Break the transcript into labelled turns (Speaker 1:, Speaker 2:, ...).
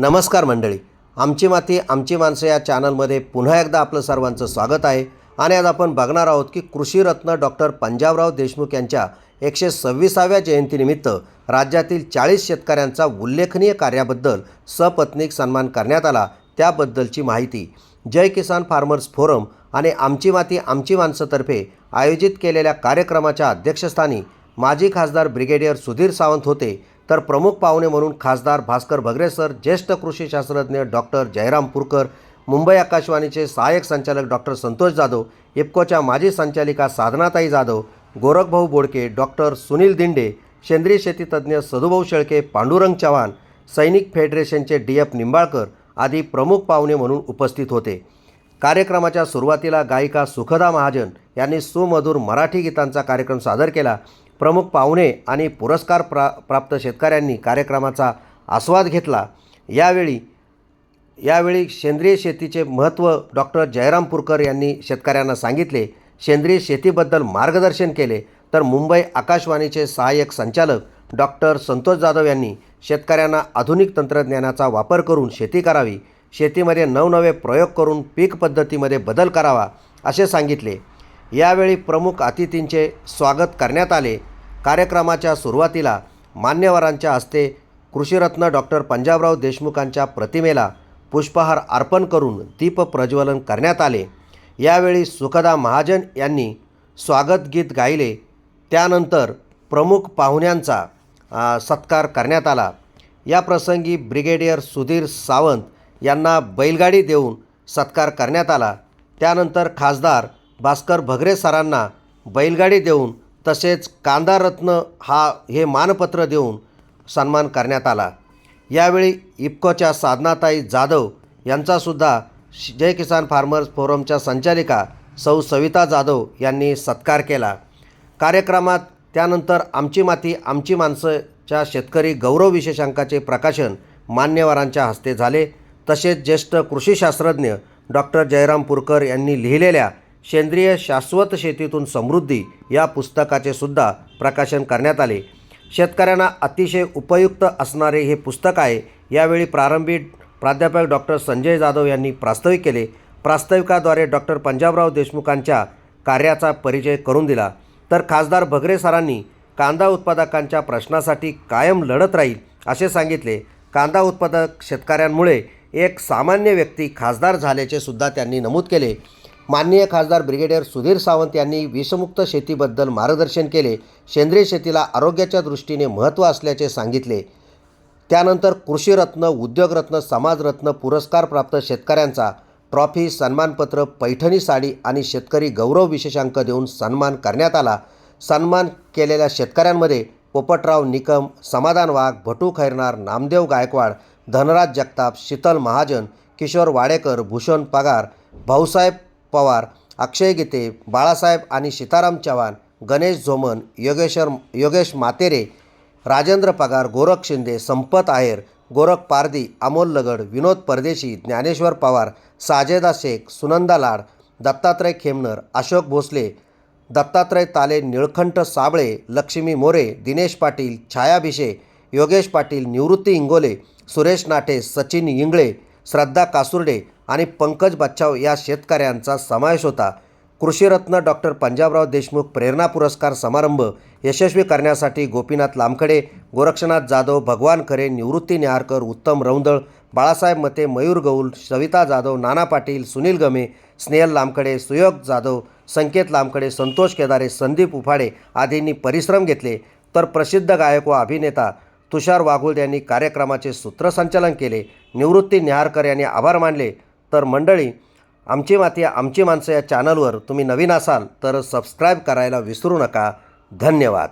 Speaker 1: नमस्कार मंडळी. आमची माती आमची माणसं या चॅनलमध्ये पुन्हा एकदा आपलं सर्वांचं स्वागत आहे. आणि आज आपण बघणार आहोत की कृषीरत्न डॉक्टर पंजाबराव देशमुख यांच्या एकशे सव्वीसाव्या जयंतीनिमित्त राज्यातील चाळीस शेतकऱ्यांचा उल्लेखनीय कार्याबद्दल सपत्नीक सन्मान करण्यात आला. त्याबद्दलची माहिती जय किसान फार्मर्स फोरम आणि आमची माती आमची माणसंतर्फे आयोजित केलेल्या कार्यक्रमाच्या अध्यक्षस्थानी माजी खासदार ब्रिगेडियर सुधीर सावंत होते. तर प्रमुख पाहुणे म्हणून खासदार भास्कर भगरे सर ज्येष्ठ कृषी शास्त्रज्ञ डॉक्टर जयराम पुरकर मुंबई आकाशवाणीचे सहाय्यक संचालक डॉक्टर संतोष जाधव इफ्कोच्या माजी संचालिका साधनाताई जाधव गोरखभाऊ बोडके डॉक्टर सुनील दिंडे सेंद्रिय शेतीतज्ञ सधुभाऊ शेळके पांडुरंग चव्हाण सैनिक फेडरेशनचे डी एफ निंबाळकर आदी प्रमुख पाहुणे म्हणून उपस्थित होते. कार्यक्रमाच्या सुरुवातीला गायिका सुखदा महाजन यांनी सुमधुर मराठी गीतांचा कार्यक्रम सादर केला. प्रमुख पाहुणे आणि पुरस्कार प्रा प्राप्त शेतकऱ्यांनी कार्यक्रमाचा आस्वाद घेतला. यावेळी यावेळी सेंद्रिय शेतीचे महत्त्व डॉक्टर जयराम पुरकर यांनी शेतकऱ्यांना सांगितले. सेंद्रिय शेतीबद्दल मार्गदर्शन केले. तर मुंबई आकाशवाणीचे सहाय्यक संचालक डॉक्टर संतोष जाधव यांनी शेतकऱ्यांना आधुनिक तंत्रज्ञानाचा वापर करून शेती करावी. शेतीमध्ये नवनवे प्रयोग करून पीक पद्धतीमध्ये बदल करावा असे सांगितले. यावेळी प्रमुख अतिथींचे स्वागत करण्यात आले. कार्यक्रमाच्या सुरुवातीला मान्यवरांच्या हस्ते कृषीरत्न डॉक्टर पंजाबराव देशमुखांच्या प्रतिमेला पुष्पहार अर्पण करून दीप प्रज्वलन करण्यात आले. यावेळी सुखदा महाजन यांनी स्वागत गीत गायले. त्यानंतर प्रमुख पाहुण्यांचा सत्कार करण्यात आला. या प्रसंगी ब्रिगेडियर सुधीर सावंत यांना बैलगाडी देऊन सत्कार करण्यात आला. त्यानंतर खासदार भास्कर भगरे सरांना बैलगाडी देऊन तसेच कांदारत्न हा हे मानपत्र देऊन सन्मान करण्यात आला. यावेळी इफ्कोच्या साधनाताई जाधव यांचासुद्धा जय किसान फार्मर्स फोरमच्या संचालिका सौ सविता जाधव यांनी सत्कार केला. कार्यक्रमात त्यानंतर आमची माती आमची माणसंच्या शेतकरी गौरव विशेषांकाचे प्रकाशन मान्यवरांच्या हस्ते झाले. तसेच ज्येष्ठ कृषीशास्त्रज्ञ डॉक्टर जयराम पुरकर यांनी लिहिलेल्या सेंद्रिय शाश्वत शेतीतून समृद्धी या पुस्तकाचे सुद्धा प्रकाशन करण्यात आले. शेतकऱ्यांना अतिशय उपयुक्त असणारे हे पुस्तक आहे. यावेळी प्रारंभी प्राध्यापक डॉक्टर संजय जाधव यांनी प्रास्ताविक केले. प्रास्ताविकाद्वारे डॉक्टर पंजाबराव देशमुखांच्या कार्याचा परिचय करून दिला. तर खासदार भगरे सरांनी कांदा उत्पादकांच्या प्रश्नासाठी कायम लढत राहील असे सांगितले. कांदा उत्पादक शेतकऱ्यांमुळे एक सामान्य व्यक्ती खासदार झाल्याचे सुद्धा त्यांनी नमूद केले. माननीय खासदार ब्रिगेडियर सुधीर सावंत यांनी विषमुक्त शेतीबद्दल मार्गदर्शन केले. सेंद्रिय शेतीला आरोग्याच्या दृष्टीने महत्त्व असल्याचे सांगितले. त्यानंतर कृषीरत्न उद्योगरत्न समाजरत्न पुरस्कार प्राप्त शेतकऱ्यांचा ट्रॉफी सन्मानपत्र पैठणी साडी आणि शेतकरी गौरव विशेषांक देऊन सन्मान करण्यात आला. सन्मान केलेल्या शेतकऱ्यांमध्ये पोपटराव निकम समाधान वाघ भटू खैरनार नामदेव गायकवाड धनराज जगताप शीतल महाजन किशोर वाडेकर भूषण पगार भाऊसाहेब पवार अक्षय गीते बाळासाहेब आणि सीताराम चव्हाण गणेश झोमन योगेश्वर योगेश मातेरे राजेंद्र पगार गोरख शिंदे संपत आहेर गोरख पारदी अमोल लगड विनोद परदेशी ज्ञानेश्वर पवार साजेदा शेख सुनंदा लाड दत्तात्रय खेमनर अशोक भोसले दत्तात्रय ताले निळखंठ साबळे लक्ष्मी मोरे दिनेश पाटील छाया भिशे योगेश पाटील निवृत्ती इंगोले सुरेश नाटे सचिन इंगळे श्रद्धा कासुर्डे आणि पंकज बच्चाव या शेतकऱ्यांचा समावेश होता. कृषीरत्न डॉक्टर पंजाबराव देशमुख प्रेरणा पुरस्कार समारंभ यशस्वी करण्यासाठी गोपीनाथ लामखडे गोरक्षनाथ जाधव भगवान खरे निवृत्ती निहारकर उत्तम रौंदळ बाळासाहेब मते मयूर गौल सविता जाधव नाना पाटील सुनील गमे स्नेहल लामखडे सुयोग जाधव संकेत लामखडे संतोष केदारे संदीप उफाडे आदींनी परिश्रम घेतले. तर प्रसिद्ध गायक व अभिनेता तुषार वाघुळ यांनी कार्यक्रमाचे सूत्रसंचालन केले. निवृत्ती निहारकर यांनी आभार मानले. तर मंडळी आमची माती आमची माणसं या चॅनलवर तुम्ही नवीन असाल तर सबस्क्राईब करायला विसरू नका. धन्यवाद.